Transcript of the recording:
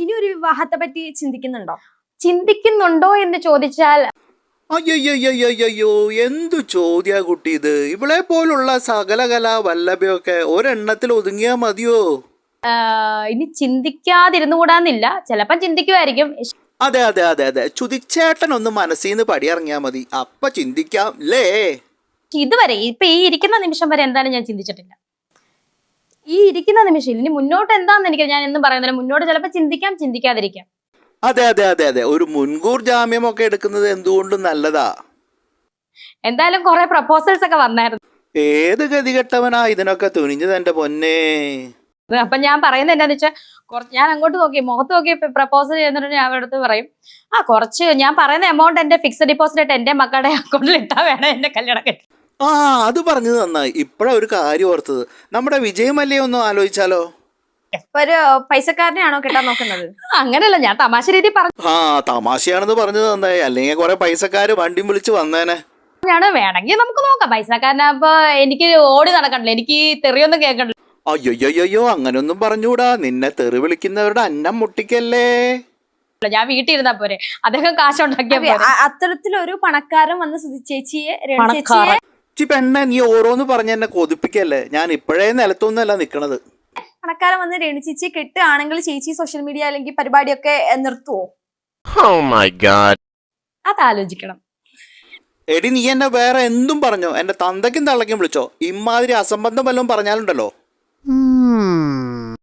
ഇനി ഒരു വിവാഹത്തെ പറ്റി ചിന്തിക്കുന്നുണ്ടോ? ചിന്തിക്കുന്നുണ്ടോ എന്ന് ചോദിച്ചാൽ അയ്യോ എന്തു ചോദ്യാ കുട്ടി ഇത്? ഇവളെ പോലുള്ള സകലകല വല്ലഭയൊക്കെ ഒരെണ്ണത്തിൽ ഒതുങ്ങിയാ മതിയോ? ഇനി ചിന്തിക്കാതിരുന്നു കൂടാന്നില്ല. ചിലപ്പം ചിന്തിക്കുമായിരിക്കും. അതെ അതെ അതെ അതെ. ചുതിച്ചേട്ടൻ ഒന്ന് മനസ്സിൽ നിന്ന് പടിയിറങ്ങിയാ മതി. അപ്പൊ ചിന്തിക്കാം ലേ ഇതുവരെ ഇപ്പൊ ഈ ഇരിക്കുന്ന നിമിഷം വരെ എന്തായാലും ഞാൻ ചിന്തിച്ചിട്ടില്ല. ഈ ഇരിക്കുന്ന നിമിഷം ഇനി മുന്നോട്ട് എന്താന്ന് എനിക്ക് ഞാൻ എന്നും പറയുന്നില്ല. മുന്നോട്ട് ചിലപ്പോൾ ചിന്തിക്കാം ചിന്തിക്കാതിരിക്കാം. അതെ അതെ അതെ അതെ. ഒരു മുൻകൂർ ജാമ്യമൊക്കെ എടുക്കുന്നത് എന്തുകൊണ്ടും നല്ലതാ? എന്തായാലും കുറെ പ്രപ്പോസൽസ് ഒക്കെ വന്നായിരുന്നു. ഏത് ഗതികെട്ടവനാ ഇതിനൊക്കെ തുനിഞ്ഞത് എന്റെ പൊന്നേ? അപ്പൊ ഞാൻ പറയുന്നത് എന്താന്ന് വെച്ചാൽ കുറച്ച് ഞാൻ അങ്ങോട്ട് നോക്കി മുഖത്ത് നോക്കി പ്രപ്പോസൽ ചെയ്യുന്നിട്ട് ഞാൻ അവരുടെ അടുത്ത് പറയും ആ കുറച്ച് ഞാൻ പറയുന്ന എമൗണ്ട് എന്റെ ഫിക്സഡ് ഡെപ്പോസിറ്റ് ആയിട്ട് എന്റെ മക്കളുടെ അക്കൗണ്ടിൽ ഇട്ടാ വേണം എന്റെ കല്യാണം. ആ അത് പറഞ്ഞത് നന്നായി. ഇപ്പഴാ ഒരു കാര്യം ഓർത്തത്. നമ്മുടെ വിജയമല്ലേ ഒന്നും ആലോചിച്ചാലോ? ഒരു പൈസക്കാരനെയാണോ കിട്ടാൻ നോക്കുന്നത്? അങ്ങനെയല്ല ഞാൻ തമാശ രീതി ആ തമാശയാണെന്ന് പറഞ്ഞത് നന്നായി. അല്ലെങ്കിൽ കുറെ പൈസക്കാര് വണ്ടിയും വിളിച്ച് വന്നേനെ. പറഞ്ഞാണ് വേണമെങ്കിൽ നമുക്ക് നോക്കാം. പൈസക്കാരനാകുമ്പോ എനിക്ക് ഓടി നടക്കണ്ടല്ലോ. എനിക്ക് തെറിയൊന്നും കേൾക്കണ്ടല്ലോ അയ്യോയ്യോയ്യോ അങ്ങനൊന്നും പറഞ്ഞൂടാ നിന്നെ തെറി വിളിക്കുന്നവരുടെ അന്നം മുട്ടിക്കല്ലേ? ഞാൻ വീട്ടിൽ ഇരുന്നാ പോരെ. അദ്ദേഹം കാശുണ്ടാക്കിയ അത്തരത്തിലൊരു പണക്കാരൻ വന്ന് സുധി ചേച്ചിയെ രേണു ചേച്ചിയെ പണക്കാരൻ. ചി പെണ്ണ നീ ഓരോന്ന് പറഞ്ഞ എന്നെ കൊതിപ്പിക്കല്ലേ? ഞാൻ ഇപ്പോഴേ നിലത്തൊന്നുമല്ല നിക്കണത്. പണക്കാരൻ വന്ന് രേണു ചേച്ചിയെ കെട്ടുകയാണെങ്കിൽ ചേച്ചി സോഷ്യൽ മീഡിയ അല്ലെങ്കിൽ പരിപാടിയൊക്കെ നിർത്തുവോ? God. അത് ആലോചിക്കണം എടി നീ എന്നെ വേറെ എന്തും പറഞ്ഞോ? എന്റെ തന്തയ്ക്കും തള്ളയ്ക്കും വിളിച്ചോ? ഇമാതിരി അസംബന്ധം വല്ലതും പറഞ്ഞാലുണ്ടല്ലോ. Hmm.